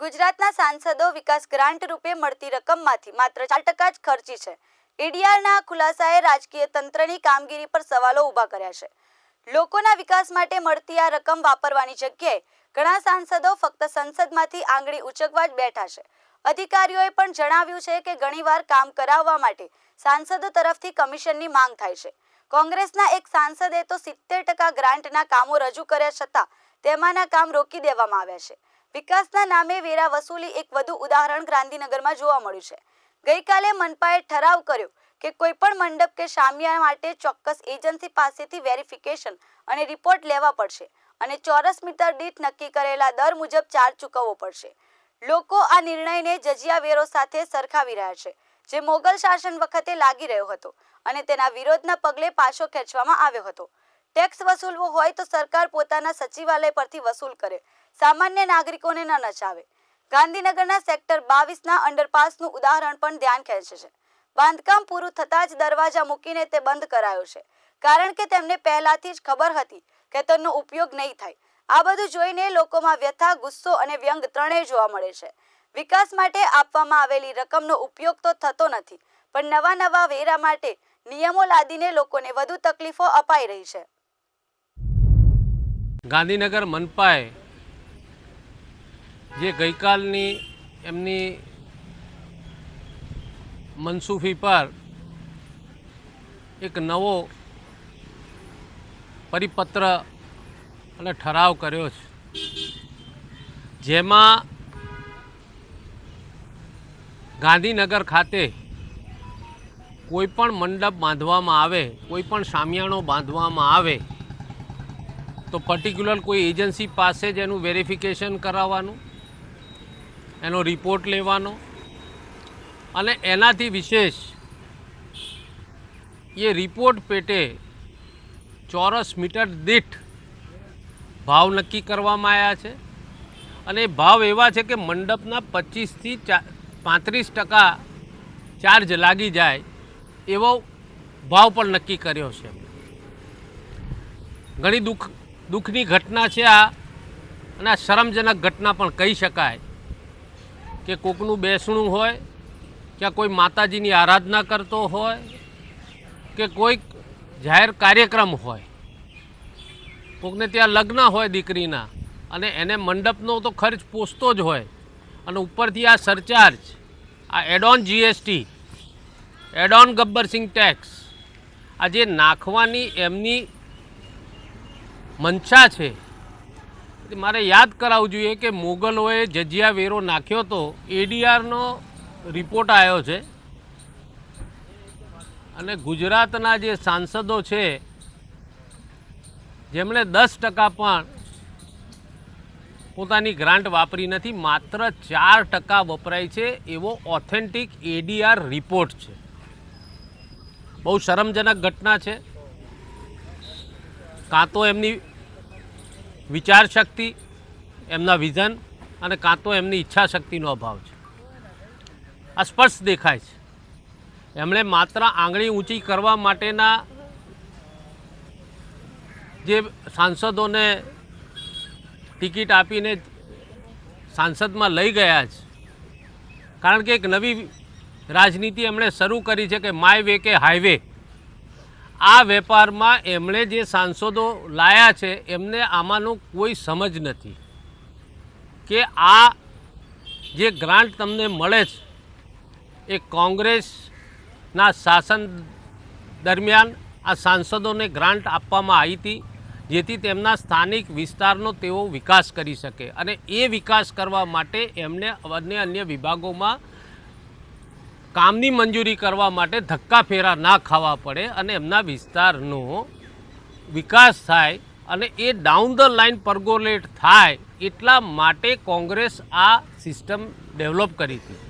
ગુજરાતના સાંસદો વિકાસ ગ્રાન્ટ રૂપે મળતી રકમમાંથી માત્ર ચાર ટકા જ ખર્ચી છે. એડીઆરના ખુલાસાએ રાજકીય તંત્રની કામગીરી પર સવાલો ઊભા કર્યા છે. લોકોના વિકાસ માટે મળતી આ રકમ વાપરવાની જગ્યાએ ઘણા સાંસદો ફક્ત સંસદમાંથી આંગળી ઉચકવા જ બેઠા છે. અધિકારીઓએ પણ જણાવ્યું છે કે ઘણીવાર કામ કરાવવા માટે સાંસદો તરફથી કમિશનની માંગ થાય છે. કોંગ્રેસના એક સાંસદે તો સિત્તેર ટકા ગ્રાન્ટના કામો રજૂ કર્યા છતાં તેમાંના કામ રોકી દેવામાં આવ્યા છે. વિકાસના નામે વેરા વસૂલી એક વધુ ઉદાહરણ ગાંધીનગરમાં જોવા મળ્યું છે. ગઈકાલે મનપાએ ઠરાવ કર્યો કે કોઈ પણ મંડપ કે શામિયા માટે ચોક્કસ એજન્સી પાસેથી વેરિફિકેશન અને રિપોર્ટ લેવા પડશે અને ચોરસ મીટર દીઠ નક્કી કરેલા દર મુજબ ચાર્જ ચૂકવવો પડશે. લોકો આ નિર્ણયને જજિયા વેરો સાથે સરખાવી રહ્યા છે, જે મોગલ શાસન વખતે લાગી રહ્યો હતો અને તેના વિરોધના પગલે પાછો ખેંચવામાં આવ્યો હતો. ટેક્સ વસૂલવો હોય તો સરકાર પોતાના સચિવાલય પરથી વસૂલ કરે. સામાન્ય નાગરિકોને ન નચાવે. ગાંધીનગરના સેક્ટર બાવીસના અંડરપાસનું ઉદાહરણ પણ ધ્યાન ખેંચે છે. બાંધકામ પૂરું થતાં જ દરવાજા મૂકીને તે બંધ કરાયો છે. કારણ કે તેમને પહેલાથી જ ખબર હતી કે તેનો ઉપયોગ નહીં થાય. આ બધું જોઈને લોકોમાં વ્યથા, ગુસ્સો અને વ્યંગ ત્રણેય જોવા મળે છે. વિકાસ માટે આપવામાં આવેલી રકમનો ઉપયોગ તો થતો નથી, પણ નવા નવા વેરા માટે નિયમો લાદીને લોકોને વધુ તકલીફો અપાઈ રહી છે. ગાંધીનગર મનપાએ જે ગઈકાલની એમની મનસુફી પર એક નવો પરિપત્ર અને ઠરાવ કર્યો છે. જેમાં ગાંધીનગર ખાતે કોઈ પણ મંડપ બાંધવામાં આવે, કોઈ પણ શામિયાણો બાંધવામાં આવે તો પર્ટિક્યુલર કોઈ એજન્સી પાસે જ એનું વેરિફિકેશન કરાવવાનું, એનો રિપોર્ટ લેવાનો. અને એનાથી વિશેષ, એ રિપોર્ટ પેટે ચોરસ મીટર દીઠ ભાવ નક્કી કરવામાં આવ્યા છે. અને એ ભાવ એવા છે કે મંડપના પચીસથી ચા, પાંત્રીસ ટકા ચાર્જ લાગી જાય એવો ભાવ પણ નક્કી કર્યો છે. ઘણી દુઃખ દુઃખની ઘટના છે આ અને આ શરમજનક ઘટના પણ કહી શકાય કે કોકનું બેસણું હોય કે કોઈ માતાજીની આરાધના કરતો હોય, કે કોઈક જાહેર કાર્યક્રમ હોય. કોકને ત્યાં લગ્ન હોય દીકરીના અને એને મંડપનો તો ખર્ચ પોસતો જ હોય અને ઉપરથી આ સરચાર્જ, આ addon GST addon Gabbar Singh tax આ જે નાખવાની એમની મંશા છે. મારે યાદ કરાવવું જોઈએ કે મોગલોએ જજિયા વેરો નાખ્યો તો એડીઆરનો રિપોર્ટ આવ્યો છે. અને ગુજરાતના જે સાંસદો છે, જેમણે દસ ટકા પણ પોતાની ગ્રાન્ટ વાપરી નથી, માત્ર ચાર ટકા વપરાય છે એવો ઓથેન્ટિક એડીઆર રિપોર્ટ છે. બહુ શરમજનક ઘટના છે. કાં તો એમની વિચાર શક્તિ એમના વિઝન અને કાં તો એમની ઈચ્છા શક્તિનો અભાવ છે. આ સ્પષ્ટ દેખાય છે. એમણે માત્ર આંગળી ઊંચી કરવા માટેના જે સાંસદોને ટિકિટ આપીને સાંસદમાં લઈ ગયા છે કારણ કે એક નવી રાજનીતિ એમણે શરૂ કરી છે કે માય વે કે હાઈવે. આ વેપારમાં એમણે જે સાંસદો લાયા છે, એમને આમાંનું કોઈ સમજ નથી કે આ જે ગ્રાન્ટ તમને મળે છે, એ કોંગ્રેસના શાસન દરમિયાન આ સાંસદોને ગ્રાન્ટ આપવામાં આવી હતી, જેથી તેમના સ્થાનિક વિસ્તારનો તેઓ વિકાસ કરી શકે. અને એ વિકાસ કરવા માટે એમને અન્ય અન્ય વિભાગોમાં કામની મંજૂરી કરવા માટે ધક્કા ફેરા ના ખાવા પડે અને એમના વિસ્તારનો વિકાસ થાય અને એ ડાઉન ધ લાઇન પરગોલેટ થાય એટલા માટે કોંગ્રેસ આ સિસ્ટમ ડેવલપ કરી હતી.